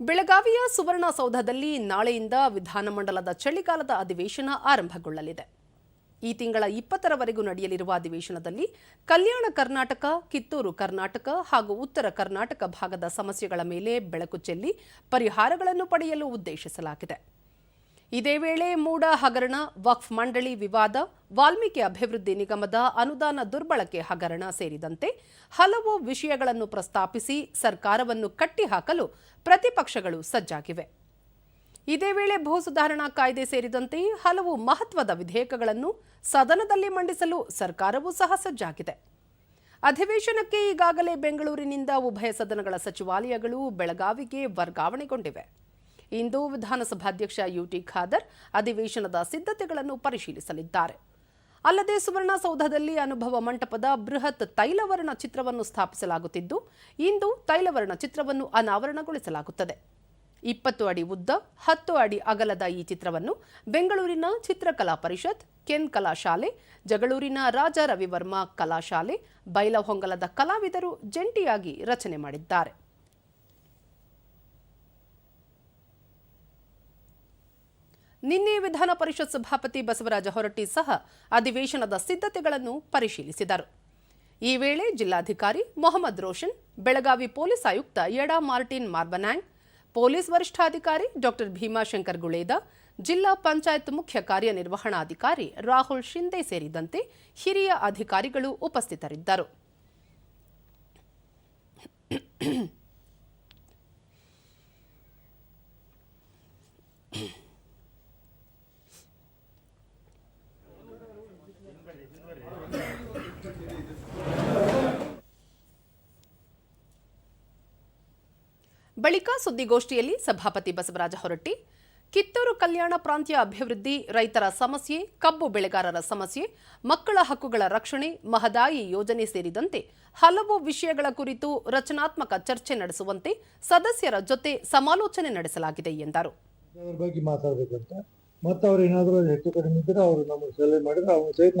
ಬೆಳಗಾವಿಯ ಸುವರ್ಣಸೌಧದಲ್ಲಿ ನಾಳೆಯಿಂದ ವಿಧಾನಮಂಡಲದ ಚಳಿಗಾಲದ ಅಧಿವೇಶನ ಆರಂಭಗೊಳ್ಳಲಿದೆ. ಈ ತಿಂಗಳ ಇಪ್ಪತ್ತರವರೆಗೂ ನಡೆಯಲಿರುವ ಅಧಿವೇಶನದಲ್ಲಿ ಕಲ್ಯಾಣ ಕರ್ನಾಟಕ, ಕಿತ್ತೂರು ಕರ್ನಾಟಕ ಹಾಗೂ ಉತ್ತರ ಕರ್ನಾಟಕ ಭಾಗದ ಸಮಸ್ಯೆಗಳ ಮೇಲೆ ಬೆಳಕು ಚೆಲ್ಲಿ ಪರಿಹಾರಗಳನ್ನು ಪಡೆಯಲು ಉದ್ದೇಶಿಸಲಾಗಿದೆ. ಇದೇ ವೇಳೆ ಮೂಡ ಹಗರಣ, ವಕ್ಫ್ ಮಂಡಳಿ ವಿವಾದ, ವಾಲ್ಮೀಕಿ ಅಭಿವೃದ್ಧಿ ನಿಗಮದ ಅನುದಾನ ದುರ್ಬಳಕೆ ಹಗರಣ ಸೇರಿದಂತೆ ಹಲವು ವಿಷಯಗಳನ್ನು ಪ್ರಸ್ತಾಪಿಸಿ ಸರ್ಕಾರವನ್ನು ಕಟ್ಟಿಹಾಕಲು ಪ್ರತಿಪಕ್ಷಗಳು ಸಜ್ಜಾಗಿವೆ. ಇದೇ ವೇಳೆ ಭೂ ಸುಧಾರಣಾ ಕಾಯ್ದೆ ಸೇರಿದಂತೆ ಹಲವು ಮಹತ್ವದ ವಿಧೇಯಕಗಳನ್ನು ಸದನದಲ್ಲಿ ಮಂಡಿಸಲು ಸರ್ಕಾರವೂ ಸಹ ಸಜ್ಜಾಗಿದೆ. ಅಧಿವೇಶನಕ್ಕೆ ಈಗಾಗಲೇ ಬೆಂಗಳೂರಿನಿಂದ ಉಭಯ ಸದನಗಳ ಸಚಿವಾಲಯಗಳು, ಬೆಳಗಾವಿಗೆ ವರ್ಗಾವಣೆಗೊಂಡಿವೆ. ಇಂದು ವಿಧಾನಸಭಾಧ್ಯಕ್ಷ ಯುಟಿ ಖಾದರ್ ಅಧಿವೇಶನದ ಸಿದ್ಧತೆಗಳನ್ನು ಪರಿಶೀಲಿಸಲಿದ್ದಾರೆ. ಅಲ್ಲದೆ ಸುವರ್ಣಸೌಧದಲ್ಲಿ ಅನುಭವ ಮಂಟಪದ ಬೃಹತ್ ತೈಲವರ್ಣ ಚಿತ್ರವನ್ನು ಸ್ಥಾಪಿಸಲಾಗುತ್ತಿದ್ದು, ಇಂದು ತೈಲವರ್ಣ ಚಿತ್ರವನ್ನು ಅನಾವರಣಗೊಳಿಸಲಾಗುತ್ತದೆ. ಇಪ್ಪತ್ತು ಅಡಿ ಉದ್ದ, ಹತ್ತು ಅಡಿ ಅಗಲದ ಈ ಚಿತ್ರವನ್ನು ಬೆಂಗಳೂರಿನ ಚಿತ್ರಕಲಾ ಪರಿಷತ್, ಕೆನ್ ಕಲಾಶಾಲೆ, ಜಗಳೂರಿನ ರಾಜ ರವಿವರ್ಮ ಕಲಾಶಾಲೆ, ಬೈಲಹೊಂಗಲದ ಕಲಾವಿದರು ಜಂಟಿಯಾಗಿ ರಚನೆ ಮಾಡಿದ್ದಾರೆ. ನಿನ್ನೆ ವಿಧಾನ ಪರಿಷತ್ ಸಭಾಪತಿ ಬಸವರಾಜ ಹೊರಟ್ಟಿ ಸಹ ಅಧಿವೇಶನದ ಸಿದ್ಧತೆಗಳನ್ನು ಪರಿಶೀಲಿಸಿದರು. ಈ ವೇಳೆ ಜಿಲ್ಲಾಧಿಕಾರಿ ಮೊಹಮ್ಮದ್ ರೋಷನ್, ಬೆಳಗಾವಿ ಪೊಲೀಸ್ ಆಯುಕ್ತ ಯಡಾ ಮಾರ್ಟಿನ್ ಮಾರ್ಬನ್ಯಾಂಗ್ ಪೊಲೀಸ್ ವರಿಷ್ಠಾಧಿಕಾರಿ ಡಾಕ್ಟರ್ ಭೀಮಾಶಂಕರ್ ಗುಳೇದ, ಜಿಲ್ಲಾ ಪಂಚಾಯತ್ ಮುಖ್ಯ ಕಾರ್ಯನಿರ್ವಹಣಾಧಿಕಾರಿ ರಾಹುಲ್ ಶಿಂದೆ ಸೇರಿದಂತೆ ಹಿರಿಯ ಅಧಿಕಾರಿಗಳು ಉಪಸ್ಥಿತರಿದ್ದರು. ಬಳಿಕ ಸುದ್ದಿಗೋಷ್ಠಿಯಲ್ಲಿ ಸಭಾಪತಿ ಬಸವರಾಜ ಹೊರಟ್ಟಿ, ಕಿತ್ತೂರು ಕಲ್ಯಾಣ ಪ್ರಾಂತ್ಯ ಅಭಿವೃದ್ಧಿ ರೈತರ ಸಮಸ್ಯೆ, ಕಬ್ಬು ಬೆಳೆಗಾರರ ಸಮಸ್ಯೆ, ಮಕ್ಕಳ ಹಕ್ಕುಗಳ ರಕ್ಷಣೆ, ಮಹದಾಯಿ ಯೋಜನೆ ಸೇರಿದಂತೆ ಹಲವು ವಿಷಯಗಳ ಕುರಿತು ರಚನಾತ್ಮಕ ಚರ್ಚೆ ನಡೆಸುವಂತೆ ಸದಸ್ಯರ ಜೊತೆ ಸಮಾಲೋಚನೆ ನಡೆಸಲಾಗಿದೆ ಎಂದರು. ಬಗ್ಗೆ ಮತ್ತೆ ಏನಾದ್ರು ಹೆಚ್ಚು ಕಡಿಮೆ ಇದ್ದರೆ ಅವರು ನಮಗೆ ಸಲಹೆ ಮಾಡಿದ್ರೆ ಅವ್ರ ಸಹಿತ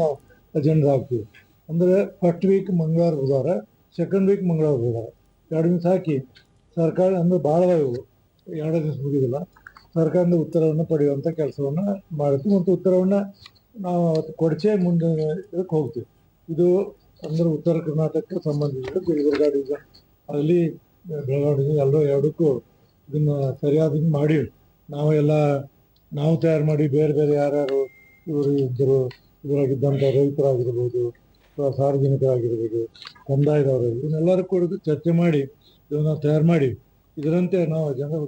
ಅಜೆಂಡಾ ಹಾಕ್ತೀವಿ. ಅಂದ್ರೆ ಫಸ್ಟ್ ವೀಕ್ ಮಂಗಳವಾರ ಬುಧವಾರ ಸೆಕೆಂಡ್ ವೀಕ್ ಮಂಗಳವಾರ ಬುಧವಾರ. ಎರಡು ದಿವಸ ಹಾಕಿ ಸರ್ಕಾರ ಅಂದ್ರೆ ಬಹಳ ಎರಡು ದಿವಸ ಮುಗಿದಿಲ್ಲ. ಸರ್ಕಾರದ ಉತ್ತರವನ್ನು ಪಡೆಯುವಂಥ ಕೆಲಸವನ್ನು ಮಾಡ್ತೀವಿ ಮತ್ತು ಉತ್ತರವನ್ನು ನಾವು ಕೊಡಚೆ ಮುಂದೆ ಇದಕ್ಕೆ ಹೋಗ್ತೀವಿ. ಇದು ಅಂದ್ರೆ ಉತ್ತರ ಕರ್ನಾಟಕಕ್ಕೆ ಸಂಬಂಧಿಸಿದ ಗುಲ್ಬರ್ಗ ಡಿವಿಷನ್ ಅಲ್ಲಿ ಬೆಳಗಾವಿ ಎಲ್ಲರೂ ಎರಡಕ್ಕೂ ಇದನ್ನ ಸರಿಯಾದ ಮಾಡಿ ನಾವು ಎಲ್ಲ ನಾವು ತಯಾರು ಮಾಡಿ ಬೇರೆ ಬೇರೆ ಯಾರ್ಯಾರು ಇವರು ಇದ್ದರು ಇದರಾಗಿದ್ದಂಥ ರೈತರಾಗಿರ್ಬೋದು, ಅಥವಾ ಸಾರ್ವಜನಿಕರಾಗಿರ್ಬೋದು, ಕಂದಾಯದವರು, ಇದನ್ನೆಲ್ಲರೂ ಕೂಡ ಚರ್ಚೆ ಮಾಡಿ ಇದನ್ನ ತಯಾರು ಮಾಡಿ ಇದರಂತೆ ನಾವು ಜನರ